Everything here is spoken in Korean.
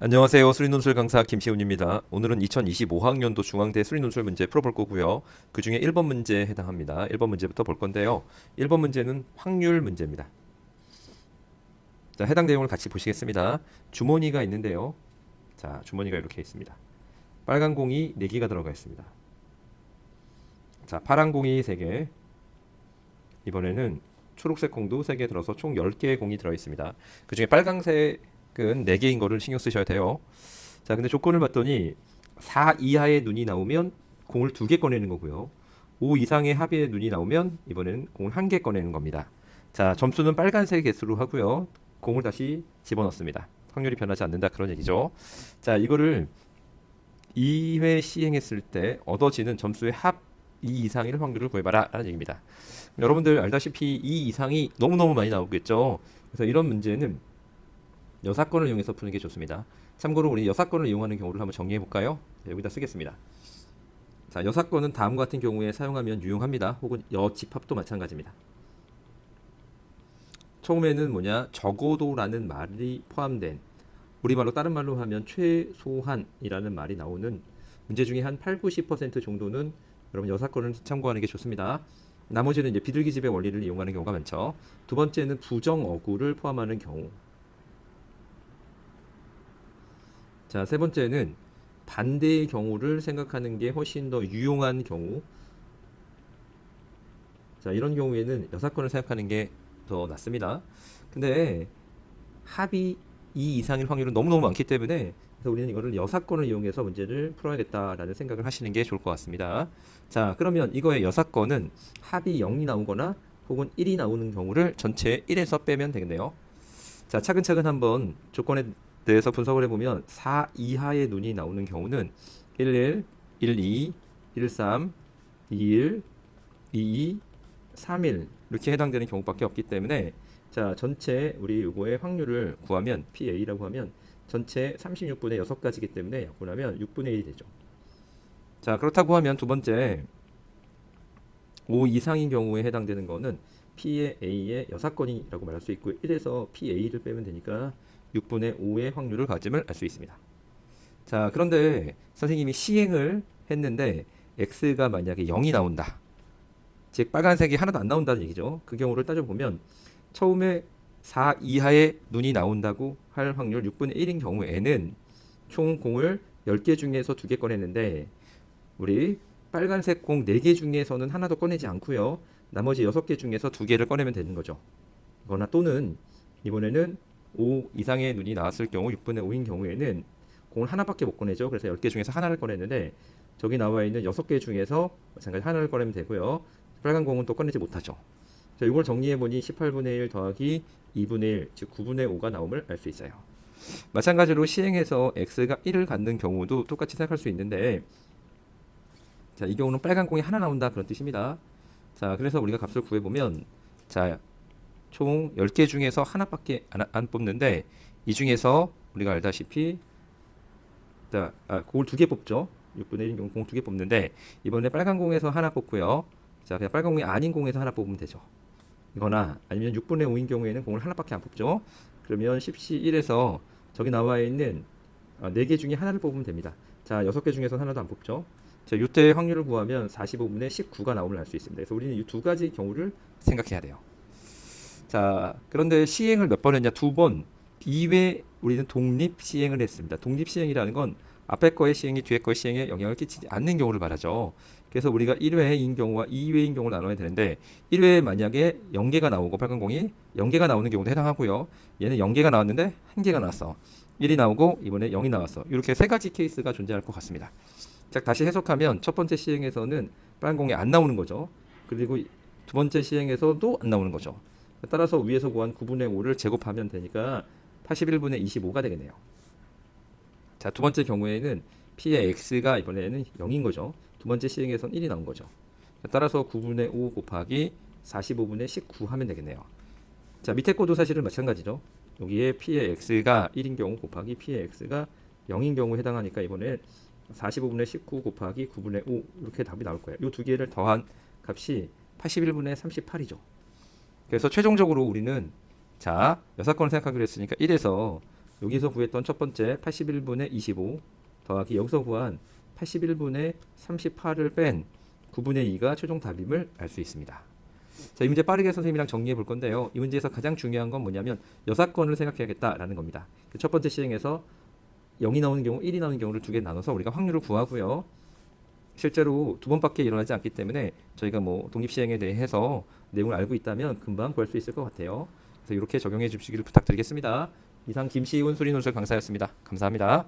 안녕하세요. 수리논술 강사 김시훈입니다. 오늘은 2025학년도 중앙대 수리논술 문제 풀어볼 거고요. 그 중에 1번 문제에 해당합니다. 1번 문제부터 볼 건데요. 1번 문제는 확률 문제입니다. 자, 해당 내용을 같이 보시겠습니다. 주머니가 있는데요. 자, 주머니가 이렇게 있습니다. 빨간 공이 4개가 들어가 있습니다. 자, 파란 공이 3개. 이번에는 초록색 공도 3개 들어서 총 10개의 공이 들어 있습니다. 그 중에 빨강색 은 4개인 거를 신경 쓰셔야 돼요. 자, 근데 조건을 봤더니 4 이하의 눈이 나오면 공을 2개 꺼내는 거고요. 5 이상의 합의 눈이 나오면 이번에는 공을 1개 꺼내는 겁니다. 자, 점수는 빨간색 개수로 하고요. 공을 다시 집어넣습니다. 확률이 변하지 않는다 그런 얘기죠. 자, 이거를 2회 시행했을 때 얻어지는 점수의 합 2 이상일 확률을 구해봐라 라는 얘기입니다. 여러분들 알다시피 2 이상이 너무너무 많이 나오겠죠. 그래서 이런 문제는 여사건을 이용해서 푸는 게 좋습니다. 참고로 우리 여사건을 이용하는 경우를 한번 정리해 볼까요? 자, 여기다 쓰겠습니다. 자, 여사건은 다음과 같은 경우에 사용하면 유용합니다. 혹은 여집합도 마찬가지입니다. 처음에는 뭐냐 적어도라는 말이 포함된 우리말로 다른 말로 하면 최소한이라는 말이 나오는 문제 중에 한 8, 90% 정도는 여러분 여사건을 참고하는 게 좋습니다. 나머지는 이제 비둘기집의 원리를 이용하는 경우가 많죠. 두 번째는 부정 어구를 포함하는 경우. 자, 세 번째는 반대의 경우를 생각하는 게 훨씬 더 유용한 경우. 자, 이런 경우에는 여사건을 생각하는 게 더 낫습니다. 근데 합이 2 이상일 확률은 너무너무 많기 때문에 그래서 우리는 이거를 여사건을 이용해서 문제를 풀어야겠다라는 생각을 하시는 게 좋을 것 같습니다. 자, 그러면 이거의 여사건은 합이 0이 나오거나 혹은 1이 나오는 경우를 전체 1에서 빼면 되겠네요. 자, 차근차근 한번 조건에 대해서 분석을 해보면 4 이하의 눈이 나오는 경우는 11, 12, 13, 21, 22, 31 이렇게 해당되는 경우밖에 없기 때문에 자 전체 우리 요거의 확률을 구하면 PA라고 하면 전체 36분의 6가지이기 때문에 약분하면 6분의 1이 되죠. 자 그렇다고 하면 두 번째 5 이상인 경우에 해당되는 거는 P의 A의 여사건이라고 말할 수 있고 1에서 PA를 빼면 되니까 6분의 5의 확률을 가짐을 알 수 있습니다. 자 그런데 선생님이 시행을 했는데 X가 만약에 0이 나온다. 즉 빨간색이 하나도 안 나온다는 얘기죠. 그 경우를 따져보면 처음에 4 이하의 눈이 나온다고 할 확률 6분의 1인 경우에는 총 공을 10개 중에서 2개 꺼냈는데 우리 빨간색 공 4개 중에서는 하나도 꺼내지 않고요. 나머지 6개 중에서 2개를 꺼내면 되는 거죠. 거나 또는 이번에는 5 이상의 눈이 나왔을 경우 6분의 5인 경우에는 공을 하나밖에 못 꺼내죠. 그래서 10개 중에서 하나를 꺼냈는데 저기 나와 있는 6개 중에서 마찬가지 하나를 꺼내면 되고요. 빨간 공은 또 꺼내지 못하죠. 자, 이걸 정리해 보니 18분의 1 더하기 2분의 1, 즉 9분의 5가 나옴을 알 수 있어요. 마찬가지로 시행해서 x가 1을 갖는 경우도 똑같이 생각할 수 있는데 자, 이 경우는 빨간 공이 하나 나온다 그런 뜻입니다. 자, 그래서 우리가 값을 구해 보면 자, 총 10개 중에서 하나밖에 안, 안 뽑는데 이 중에서 우리가 알다시피 자, 아, 공을 두 개 뽑죠. 6분의 1인 경우 공 두 개 뽑는데 이번에 빨간 공에서 하나 뽑고요. 자, 그냥 빨간 공이 아닌 공에서 하나 뽑으면 되죠. 이거나 아니면 6분의 5인 경우에는 공을 하나밖에 안 뽑죠. 그러면 10시 1에서 저기 나와 있는 아, 4개 중에 하나를 뽑으면 됩니다. 자, 6개 중에서 하나도 안 뽑죠. 자, 이때 확률을 구하면 45분의 19가 나옴을 알 수 있습니다. 그래서 우리는 이 두 가지 경우를 생각해야 돼요. 자, 그런데 시행을 몇 번 했냐? 두 번. 2회 우리는 독립 시행을 했습니다. 독립 시행이라는 건 앞에 거의 시행이 뒤에 거의 시행에 영향을 끼치지 않는 경우를 말하죠. 그래서 우리가 1회인 경우와 2회인 경우를 나눠야 되는데 1회에 만약에 0개가 나오고 빨간 공이 0개가 나오는 경우도 해당하고요. 얘는 0개가 나왔는데 1개가 나왔어. 1이 나오고 이번에 0이 나왔어. 이렇게 세 가지 케이스가 존재할 것 같습니다. 자, 다시 해석하면 첫 번째 시행에서는 빨간 공이 안 나오는 거죠. 그리고 두 번째 시행에서도 안 나오는 거죠. 따라서 위에서 구한 9분의 5를 제곱하면 되니까 81분의 25가 되겠네요. 자, 두 번째 경우에는 P의 X가 이번에는 0인 거죠. 두 번째 시행에선 1이 나온 거죠. 따라서 9분의 5 곱하기 45분의 19 하면 되겠네요. 자, 밑에 거도 사실은 마찬가지죠. 여기에 P의 X가 1인 경우 곱하기 P의 X가 0인 경우 해당하니까 이번에 45분의 19 곱하기 9분의 5 이렇게 답이 나올 거예요. 이 두 개를 더한 값이 81분의 38이죠. 그래서 최종적으로 우리는 자, 여사건을 생각하기로 했으니까 1에서 여기서 구했던 첫 번째 81분의 25 더하기 여기서 구한 81분의 38을 뺀 9분의 2가 최종 답임을 알 수 있습니다. 자, 이 문제 빠르게 선생님이랑 정리해 볼 건데요. 이 문제에서 가장 중요한 건 뭐냐면 여사건을 생각해야겠다라는 겁니다. 그첫 번째 시행에서 0이 나오는 경우, 1이 나오는 경우를 두 개 나눠서 우리가 확률을 구하고요. 실제로 두 번밖에 일어나지 않기 때문에 저희가 뭐 독립 시행에 대해서 내용을 알고 있다면 금방 구할 수 있을 것 같아요. 그래서 이렇게 적용해 주시기를 부탁드리겠습니다. 이상 김시훈 수리논술 강사였습니다. 감사합니다.